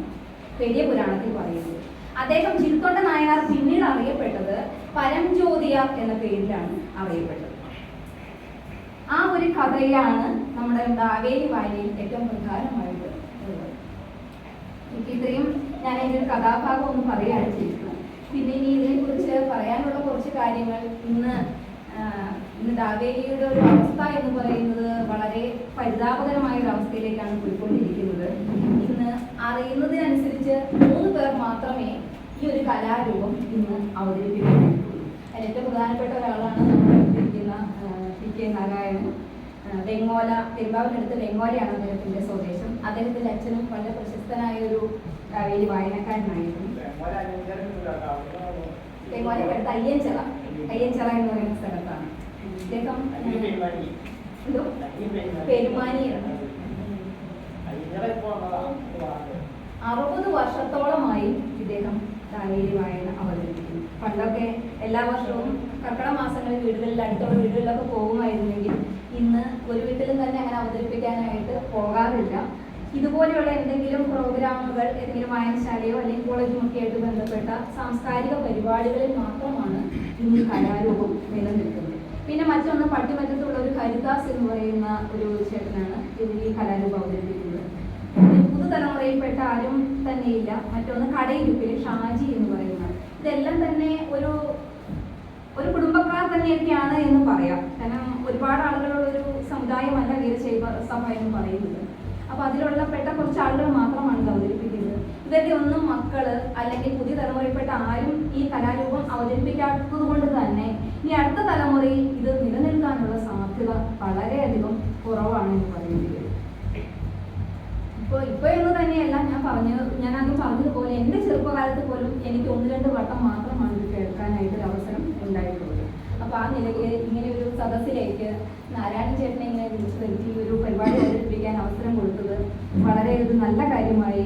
[SPEAKER 1] പെരിയ പുരാണത്തിൽ പറയുന്നത്. അദ്ദേഹം ചിരുത്തൊണ്ട നായനാർ പിന്നീട് അറിയപ്പെട്ടത് പരംജ്യോതിയ എന്ന പേരിലാണ് അറിയപ്പെട്ടത്. ആ ഒരു കഥയാണ് നമ്മുടെ ദാവേലി വായനയിൽ ഏറ്റവും പ്രധാനമായിട്ട് ഇത്രയും ഞാൻ അതിന്റെ ഒരു കഥാഭാഗം ഒന്ന് പറയുകയാണ് ചെയ്യുന്നത് പിന്നെ ഇനി ഇതിനെക്കുറിച്ച് പറയാനുള്ള കുറച്ച് കാര്യങ്ങൾ ഇന്ന് ഇന്ന് ദാവേലിയുടെ ഒരു അവസ്ഥ എന്ന് പറയുന്നത് വളരെ പരിതാപകരമായ ഒരു അവസ്ഥയിലേക്കാണ് പോയിക്കൊണ്ടിരിക്കുന്നത്. ഇന്ന് അറിയുന്നതിനനുസരിച്ച് മൂന്ന് പേർ മാത്രമേ ഒരു കലാരൂപം ഇന്ന് അവതരിപ്പിക്കുന്നു. അതിൽ ഏറ്റവും പ്രധാനപ്പെട്ട ഒരാളാണ് നമ്മൾ ഇരിക്കുന്ന പി കെ നാരായണൻ. വെങ്ങോല പെരുമ്പാവിനടുത്ത് വെങ്ങോലയാണ് അദ്ദേഹത്തിന്റെ സ്വദേശം. അദ്ദേഹത്തിന്റെ അച്ഛനും വളരെ പ്രശസ്തനായ ഒരു കവിയിൽ വായനക്കാരനായിരുന്നു. വെങ്ങോലക്കടുത്ത് അയ്യൻചിറ. അയ്യൻചിറ എന്ന് പറയുന്ന സ്ഥലത്താണ്. അദ്ദേഹം പെരുമാനിയാണ് അറുപത് വർഷത്തോളമായി ഇദ്ദേഹം കാവേരി വായന അവതരിപ്പിക്കുന്നു പണ്ടൊക്കെ എല്ലാ വർഷവും കർക്കിട മാസങ്ങളിൽ വീടുകളിൽ അടുത്തുള്ള വീടുകളിലൊക്കെ പോകുമായിരുന്നെങ്കിൽ ഇന്ന് ഒരു വീട്ടിലും തന്നെ അങ്ങനെ അവതരിപ്പിക്കാനായിട്ട് പോകാറില്ല. ഇതുപോലെയുള്ള എന്തെങ്കിലും പ്രോഗ്രാമുകൾ ഏതെങ്കിലും വായനശാലയോ അല്ലെങ്കിൽ കോളേജും ഒക്കെ ആയിട്ട് ബന്ധപ്പെട്ട സാംസ്കാരിക പരിപാടികളിൽ മാത്രമാണ് ഇന്ന് കലാരൂപം നിലനിൽക്കുന്നത്. പിന്നെ മറ്റൊന്ന് പട്ടിമറ്റത്തുള്ള ഒരു ഹരിദാസ് എന്ന് പറയുന്ന ഒരു ചേട്ടനാണ് ഈ കലാരൂപം അവതരിപ്പിക്കുന്നത്. പുതുതലമുറയിൽപ്പെട്ട ആരും തന്നെയില്ല. മറ്റൊന്ന് കടയിരുപ്പിൽ ഷാജി എന്ന് പറയുന്നത്. ഇതെല്ലാം തന്നെ ഒരു ഒരു കുടുംബക്കാർ തന്നെയൊക്കെയാണ് എന്ന് പറയാം. കാരണം ഒരുപാട് ആളുകളുള്ള ഒരു സമുദായമല്ല വീരശൈവ സഭ എന്ന് പറയുന്നത്. അപ്പൊ അതിലുള്ള പെട്ട കുറച്ച് ആളുകൾ മാത്രമാണ് ഇത് അവതരിപ്പിക്കുന്നത്. ഇവരുടെ ഒന്നും മക്കൾ അല്ലെങ്കിൽ പുതിയ തലമുറയിൽപ്പെട്ട ആരും ഈ കലാരൂപം അവതരിപ്പിക്കാത്തത് കൊണ്ട് തന്നെ ഈ അടുത്ത തലമുറയിൽ ഇത് നിലനിൽക്കാനുള്ള സാധ്യത വളരെയധികം കുറവാണ് എന്ന് പറയുന്നത്. ഇപ്പോൾ ഇപ്പോൾ എന്ന് തന്നെയല്ല ഞാൻ പറഞ്ഞത് ഞാൻ അത് പറഞ്ഞതുപോലെ എന്റെ ചെറുപ്പകാലത്ത് പോലും എനിക്ക് ഒന്ന് രണ്ട് വട്ടം മാത്രമാണ് ഇത് കേൾക്കാനായിട്ട് ഒരു അവസരം ഉണ്ടായിട്ടുള്ളത്. അപ്പോൾ ആ നിലയ്ക്ക് ഇങ്ങനെ ഒരു സദസ്സിലേക്ക് നാരായണൻ ചേട്ടനെ ഇങ്ങനെ വിളിച്ചു വരുത്തി ഒരു പരിപാടി അവതരിപ്പിക്കാൻ അവസരം കൊടുത്തത് വളരെ ഒരു നല്ല കാര്യമായി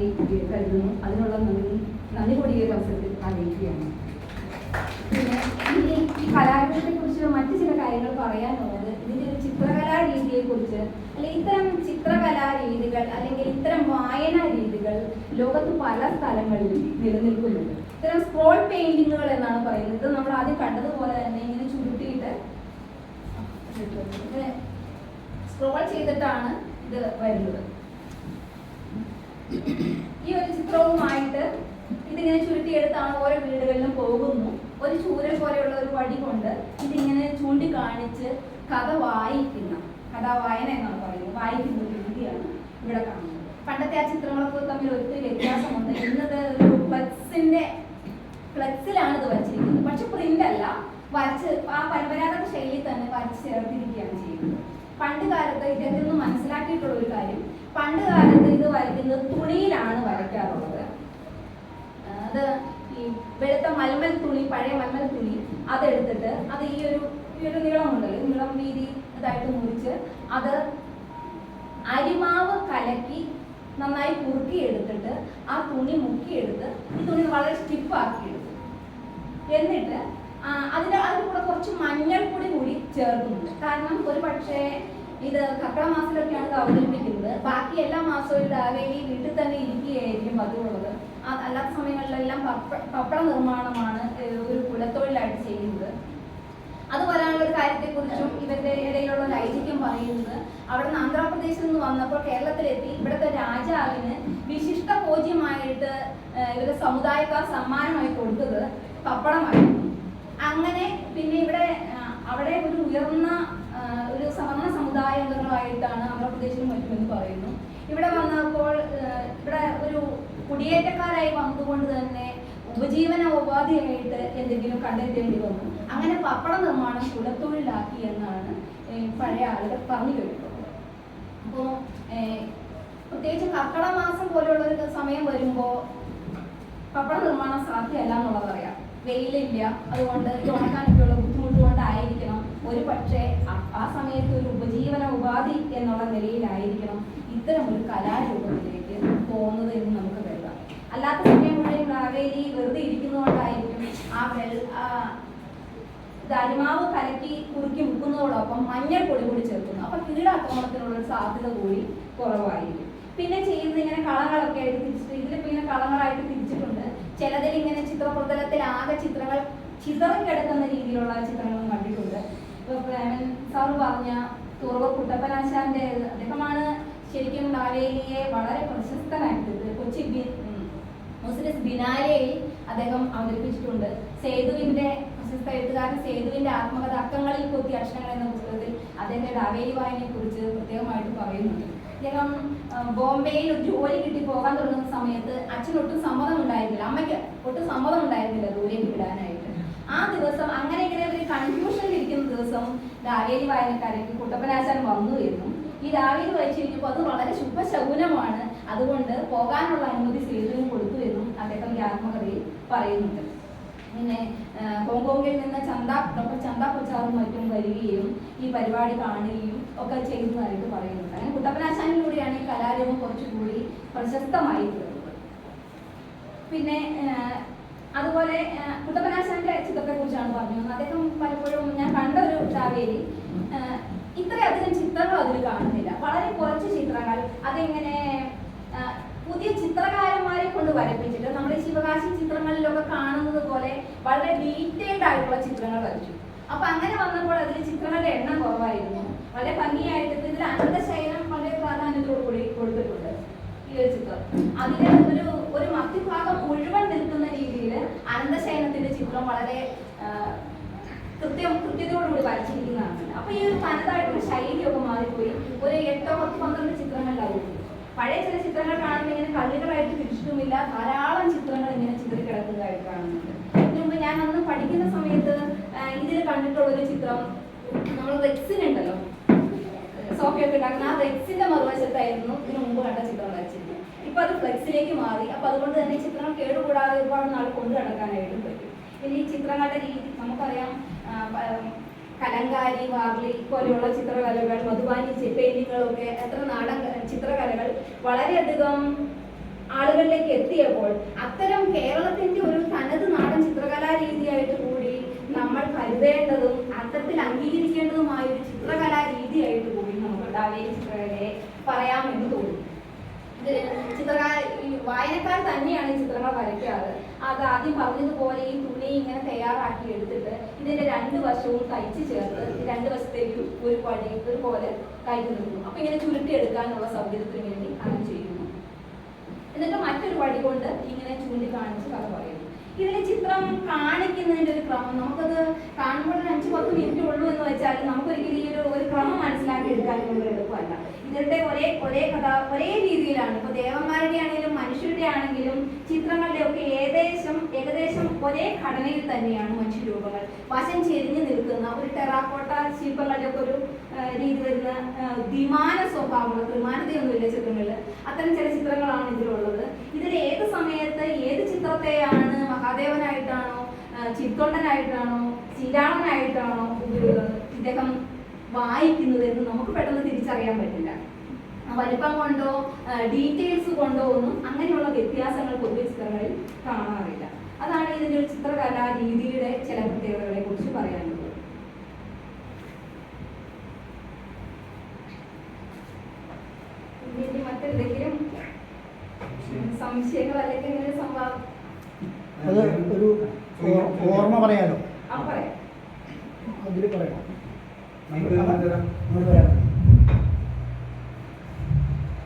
[SPEAKER 1] കരുതുന്നു. അതിനുള്ള നന്ദി നന്ദി കൂടി ഈ ഒരു അവസരത്തിൽ അറിയിക്കുകയാണ് പിന്നെ ഇനി ഈ കലാരൂപത്തെ കുറിച്ച് മറ്റു ചില കാര്യങ്ങൾ പറയാനുള്ളത് ഇതിന്റെ ഒരു ചിത്രകലാ രീതിയെ കുറിച്ച് അല്ലെങ്കിൽ ഇത്തരം ചിത്രകലാ രീതികൾ അല്ലെങ്കിൽ ഇത്തരം വായനാ രീതികൾ ലോകത്ത് പല സ്ഥലങ്ങളിലും നിലനിൽക്കുന്നുണ്ട്. ഇത്തരം സ്ക്രോൾ പെയിന്റിങ്ങുകൾ എന്നാണ് പറയുന്നത്. ഇത് നമ്മൾ ആദ്യം കണ്ടതുപോലെ തന്നെ ഇങ്ങനെ ചുരുട്ടിയിട്ട് സ്ക്രോൾ ചെയ്തിട്ടാണ് ഇത് വരുന്നത്. ഈ ഒരു ചിത്രവുമായിട്ട് ഇതിങ്ങനെ ചുരുട്ടിയെടുത്താണ് ഓരോ വീടുകളിലും പോകുന്നു. ഒരു ചൂരൽ പോലെയുള്ള ഒരു വടി കൊണ്ട് ഇതിങ്ങനെ ചൂണ്ടിക്കാണിച്ച് കഥ വായിക്കുന്ന കഥാവായന എന്നാണ് പറയുന്നത്. വായിക്കുന്ന രീതിയാണ് ഇവിടെ കാണുന്നത്. പണ്ടത്തെ ആ ചിത്രങ്ങളൊക്കെ തമ്മിൽ ഒത്തിരി വ്യത്യാസമുണ്ട്. ഇന്നത് ഒരു ഫ്ലക്സിന്റെ ഫ്ലക്സിലാണ് ഇത് വരച്ചിരിക്കുന്നത്. പക്ഷെ പ്രിന്റ് അല്ല വരച്ച് ആ പരമ്പരാഗത ശൈലി തന്നെ വരച്ച് ചേർത്തിരിക്കുകയാണ് ചെയ്യുന്നത്. പണ്ട് കാലത്ത് ഇദ്ദേഹത്തിൽ നിന്ന് മനസ്സിലാക്കിയിട്ടുള്ള ഒരു കാര്യം പണ്ട് കാലത്ത് ഇത് വരയ്ക്കുന്നത് തുണിയിലാണ് വരയ്ക്കാറുള്ളത്. അത് ഈ വെളുത്ത മൽമൽ തുണി പഴയ മൽമൽ തുണി അതെടുത്തിട്ട് അത് ഈ ഒരു ഈ ഒരു നീളമുണ്ടല്ലോ നീളം വീതി ഇതായിട്ട് മുറിച്ച് അത് അരിമാവ് കലക്കി നന്നായി കുറുക്കി എടുത്തിട്ട് ആ തുണി മുക്കിയെടുത്ത് ഈ തുണി വളരെ സ്റ്റിഫാക്കി എടുക്കും എന്നിട്ട് അതിന്റെ അതിന് കൂടെ കുറച്ച് മഞ്ഞൾപ്പൊടി കൂടി ചേർക്കുന്നുണ്ട്. കാരണം ഒരു പക്ഷേ ഇത് കക്കള മാസത്തിലൊക്കെയാണ് ഇത് അവതരിപ്പിക്കുന്നത്. ബാക്കി എല്ലാ മാസവും ഇത് ഈ വീട്ടിൽ തന്നെ ഇരിക്കുകയായിരിക്കും പതിവുള്ളത്. അല്ലാത്ത സമയങ്ങളിലെല്ലാം പപ്പ- പപ്പട നിർമ്മാണമാണ് ഒരു കുലത്തൊഴിലായിട്ട് ചെയ്യുന്നത്. അത് പറയാനുള്ള ഒരു കാര്യത്തെക്കുറിച്ചും ഇവരുടെ ഇടയിലുള്ള ഒരു ഐതിഹ്യം പറയുന്നത് അവിടുന്ന് ആന്ധ്രാപ്രദേശിൽ നിന്ന് വന്നപ്പോൾ കേരളത്തിലെത്തി. ഇവിടുത്തെ രാജാവിന് വിശിഷ്ട ഭോജ്യമായിട്ട് ഇവരുടെ സമുദായക്കാർ സമ്മാനമായി കൊടുത്തത് പപ്പടമായിരുന്നു അങ്ങനെ പിന്നെ ഇവിടെ അവിടെ ഒരു ഉയർന്ന ഒരു സവർണ സമുദായ അംഗങ്ങളായിട്ടാണ് ആന്ധ്രാപ്രദേശിലും മറ്റുമെന്ന് പറയുന്നു. ഇവിടെ വന്നപ്പോൾ ഇവിടെ ഒരു കുടിയേറ്റക്കാരായി വന്നതുകൊണ്ട് തന്നെ ഉപജീവന ഉപാധിയായിട്ട് എന്തെങ്കിലും കണ്ടെത്തേണ്ടി വന്നു. അങ്ങനെ പപ്പട നിർമ്മാണം കുലത്തൊഴിലാക്കി എന്നാണ് പഴയ ആളുകൾ പറഞ്ഞു കേട്ടിട്ടുള്ളത്. അപ്പോൾ പ്രത്യേകിച്ച് കർക്കട മാസം പോലെയുള്ള ഒരു സമയം വരുമ്പോ പപ്പട നിർമ്മാണം സാധ്യമല്ല എന്നുള്ളത് പറയാം വെയിലില്ല അതുകൊണ്ട് ഉണക്കാനൊക്കെയുള്ള ബുദ്ധിമുട്ട് കൊണ്ടായിരിക്കണം ഒരു പക്ഷേ ആ- സമയത്ത് ഒരു ഉപജീവന ഉപാധി എന്നുള്ള നിലയിലായിരിക്കണം ഇത്തരം ഒരു കലാരൂപത്തിലേക്ക് പോകുന്നത് എന്ന് നമുക്ക് കരുതാം. അല്ലാത്ത സമയം മുഴുവൻ അരിമാവ് കലക്കി കുറുക്കി മുക്കുന്നതോടൊപ്പം മഞ്ഞൾപ്പൊടി കൂടി ചേർക്കുന്നു. അപ്പൊ കീടാക്രമണത്തിനുള്ള ഒരു സാധ്യത കൂടി കുറവായിരിക്കും. പിന്നെ ചെയ്യുന്നത് ഇങ്ങനെ കളങ്ങളൊക്കെ ആയിട്ട് തിരിച്ചിട്ട് ഇതിലിപ്പോ ഇങ്ങനെ കളങ്ങളായിട്ട് തിരിച്ചിട്ടുണ്ട്. ചിലതിൽ ഇങ്ങനെ ചിത്രപ്രതലത്തിൽ ആകെ ചിത്രങ്ങൾ ചിതറിക്കിടക്കുന്ന രീതിയിലുള്ള ചിത്രങ്ങളും കണ്ടിട്ടുണ്ട്. ഇപ്പൊ പ്രേമൻ സാറ് പറഞ്ഞ തുറവ കുട്ടപ്പനാശാന്റെ അദ്ദേഹമാണ് ശരിക്കും ഡാവേലിയെ വളരെ പ്രശസ്തനാക്കിയത്. കൊച്ചി ബി- മുസ്ലിസ് ബിനാലയിൽ അദ്ദേഹം അവതരിപ്പിച്ചിട്ടുണ്ട്. സേതുവിന്റെ പ്രശസ്ത എഴുത്തുകാരൻ സേതുവിന്റെ ആത്മകഥ അക്കങ്ങളിൽ കൊത്തി അക്ഷരങ്ങൾ എന്ന പുസ്തകത്തിൽ അദ്ദേഹത്തെ ഡാവേലി വായനയെ കുറിച്ച് പ്രത്യേകമായിട്ട് പറയുന്നുണ്ട്. അദ്ദേഹം ബോംബെയിൽ ജോലി കിട്ടി പോകാൻ തുടങ്ങുന്ന സമയത്ത് അച്ഛൻ ഒട്ടും സമ്മതം ഉണ്ടായിരുന്നില്ല. അമ്മയ്ക്ക് ഒട്ടും സമ്മതം ഉണ്ടായിരുന്നില്ല ദൂരേക്ക് വിടാനായിട്ട്. ആ ദിവസം അങ്ങനെ ഇങ്ങനെ ഒരു കൺഫ്യൂഷനിൽ ഇരിക്കുന്ന ദിവസം ഡാവേലി വായനക്കാരേക്ക് കുട്ടപ്പനാശാൻ വന്നു എന്നും ഈ ഡാവേലി വായിച്ചിരിക്കുമ്പോൾ അത് വളരെ ശുഭശകുനമാണ്. അതുകൊണ്ട് പോകാനുള്ള അനുമതി സേതുവിന് കൊടുത്തു എന്നും അദ്ദേഹം ഈ ആത്മകഥയിൽ പറയുന്നുണ്ട്. പിന്നെ ഹോങ്കോങ്ങിൽ നിന്ന് ചന്ത ഡോക്ടർ ചന്ത പ്രചാറും മറ്റും വരികയും ഈ പരിപാടി കാണുകയും ഒക്കെ ചെയ്യുന്നതായിട്ട് പറയുന്നുണ്ട്. അങ്ങനെ കുട്ടപ്പനാശാനിലൂടെയാണ് ഈ കലാരൂപം കുറച്ചുകൂടി പ്രശസ്തമായി പിന്നെ അതുപോലെ കുട്ടപ്പനാശാന്റെ ചിത്രത്തെ കുറിച്ചാണ് പറഞ്ഞത് അദ്ദേഹം പലപ്പോഴും ഞാൻ കണ്ട ഒരു ചാവേലി ഇത്രയധികം ചിത്രങ്ങൾ അതിൽ കാണുന്നില്ല. വളരെ കുറച്ച് ചിത്രങ്ങൾ. അതെങ്ങനെ പുതിയ ചിത്രകാരന്മാരെ കൊണ്ട് വരപ്പിച്ചിട്ട് നമ്മുടെ ശിവകാശി ചിത്രങ്ങളിലൊക്കെ കാണുന്നത് പോലെ വളരെ ഡീറ്റെയിൽഡ് ആയിട്ടുള്ള ചിത്രങ്ങൾ വരച്ചു. അപ്പൊ അങ്ങനെ വന്നപ്പോൾ അതിൽ ചിത്രങ്ങളുടെ എണ്ണം കുറവായിരുന്നു. വളരെ ഭംഗിയായിട്ട് ഇതിൽ അനന്തശയനം വളരെ പ്രാധാന്യത്തോടു കൂടി കൊടുത്തിട്ടുണ്ട് ഈ ഒരു ചിത്രം. അതിന് ഒരു ഒരു മധ്യഭാഗം മുഴുവൻ നിൽക്കുന്ന രീതിയിൽ അനന്തശയനത്തിന്റെ ചിത്രം വളരെ കൃത്യം കൃത്യതയോടുകൂടി വരച്ചിരിക്കുന്നതാണ്. അപ്പൊ ഈ ഒരു തനതായിട്ടുള്ള ശൈലിയൊക്കെ മാറിപ്പോയി. ഒരു എട്ടോ പത്ത് പന്ത്രണ്ട് ചിത്രങ്ങളിലായിരുന്നു പഴയ ചില ചിത്രങ്ങൾ കാണുമ്പോൾ ഇങ്ങനെ കള്ളികളായിട്ട് തിരിച്ചിട്ടുമില്ല. ധാരാളം ചിത്രങ്ങൾ ഇങ്ങനെ ചിതറിക്കിടക്കുന്നതായിട്ട് കാണുന്നുണ്ട്. മുമ്പ് ഞാൻ അന്ന് പഠിക്കുന്ന സമയത്ത് ഇതിൽ കണ്ടിട്ടുള്ള ഒരു ചിത്രം നമ്മൾ റെക്സിനുണ്ടല്ലോ സോഫയൊക്കെ ഉണ്ടാക്കുന്ന ആ റെക്സിന്റെ മറുവശത്തായിരുന്നു ഇതിനു മുമ്പ് കണ്ട ചിത്രം വരച്ചിരുന്നത് ഇപ്പൊ അത് ഫ്ലെക്സിലേക്ക് മാറി. അപ്പൊ അതുകൊണ്ട് തന്നെ ചിത്രം കേടുകൂടാതെ ഒരുപാട് നാൾ കൊണ്ടു നടക്കാനായിട്ടും പറ്റും. ഇനി ഈ ചിത്രങ്ങളുടെ രീതി നമുക്കറിയാം കലങ്കാരി വാർലി പോലെയുള്ള ചിത്രകലകൾ മധുബാനി പെയിന്റിങ്ങുകളൊക്കെ എത്ര നാടൻ ചിത്രകലകൾ വളരെയധികം ആളുകളിലേക്ക് എത്തിയപ്പോൾ അത്തരം കേരളത്തിന്റെ ഒരു തനത് നാടൻ ചിത്രകലാ രീതിയായിട്ട് കൂടി നമ്മൾ കരുതേണ്ടതും അത്തരത്തിൽ അംഗീകരിക്കേണ്ടതുമായ ഒരു ചിത്രകലാ രീതിയായിട്ട് കൂടി നമുക്ക് ഡാവേരി ചിത്രകലയെ ചിത്രകാര വായനക്കാർ തന്നെയാണ് ഈ ചിത്രങ്ങൾ വരയ്ക്കാറ്. അത് ആദ്യം പറഞ്ഞതുപോലെ ഈ തുണി ഇങ്ങനെ തയ്യാറാക്കി എടുത്തിട്ട് ഇതിന്റെ രണ്ട് വശവും തയ്ച്ച് ചേർത്ത് രണ്ട് വശത്തേക്കും ഒരു പടി ഒരുപോലെ തയ്ച്ചു നിൽക്കുന്നു അപ്പൊ ഇങ്ങനെ ചുരുട്ടി എടുക്കാനുള്ള സൗകര്യത്തിന് വേണ്ടി അങ്ങനെ ചെയ്യുന്നു. എന്നിട്ട് മറ്റൊരു വടി കൊണ്ട് ഇങ്ങനെ ചൂണ്ടിക്കാണിച്ച് കഥ പറയുന്നു. ഇതിലെ ചിത്രം കാണിക്കുന്നതിന്റെ ഒരു ക്രമം. നമുക്കത് കാണുമ്പോൾ ഒരു അഞ്ച് പത്ത് മിനിറ്റ് ഉള്ളൂ എന്ന് വെച്ചാൽ നമുക്കൊരിക്കലും ഈ ഒരു ഒരു ക്രമം മനസ്സിലാക്കി എടുക്കാൻ നമുക്ക് എളുപ്പമല്ല. ഇതിന്റെ ഒരേ ഒരേ കഥ ഒരേ രീതിയിലാണ്. ഇപ്പൊ ദേവന്മാരുടെ ആണെങ്കിലും മനുഷ്യരുടെ ആണെങ്കിലും ചിത്രങ്ങളുടെ ഒക്കെ ഏകദേശം ഏകദേശം ഒരേ ഘടനയിൽ തന്നെയാണ് മനുഷ്യരൂപങ്ങൾ വശം ചെരിഞ്ഞു നിൽക്കുന്ന ഒരു ടെറാക്കോട്ട ശില്പങ്ങളുടെ ഒക്കെ ഒരു രീതി വരുന്ന ദ്വിമാന സ്വഭാവങ്ങൾ ത്രിമാനതയൊന്നുമില്ല ചിത്രങ്ങളിൽ. അത്തരം ചില ചിത്രങ്ങളാണ് ഇതിലുള്ളത്. ഇതിൽ ഏത് സമയത്ത് ഏത് ചിത്രത്തെയാണ് മഹാദേവനായിട്ടാണോ ചിത്തൊണ്ടനായിട്ടാണോ ചിരാളനായിട്ടാണോ ഇദ്ദേഹം വായിക്കുന്നത് എന്ന് നമുക്ക് പെട്ടെന്ന് തിരിച്ചറിയാൻ പറ്റില്ല. വലിപ്പം കൊണ്ടോ ഡീറ്റെയിൽസ് കൊണ്ടോ ഒന്നും അങ്ങനെയുള്ള വ്യത്യാസങ്ങൾ പൊതുവെ ചിത്രങ്ങളിൽ കാണാറില്ല. അതാണ് ഇതിന്റെ ഒരു ചിത്രകലാ രീതിയുടെ ചില പ്രത്യേകതകളെ കുറിച്ച് പറയാനുള്ളത്. മറ്റെന്തെങ്കിലും സംശയങ്ങൾ അല്ലെങ്കിൽ ഇങ്ങനെ സംവാദം
[SPEAKER 2] അത് ഒരു ഓർമ്മ പറയാലോ?
[SPEAKER 1] ആ പറയാം.
[SPEAKER 2] പറയാം.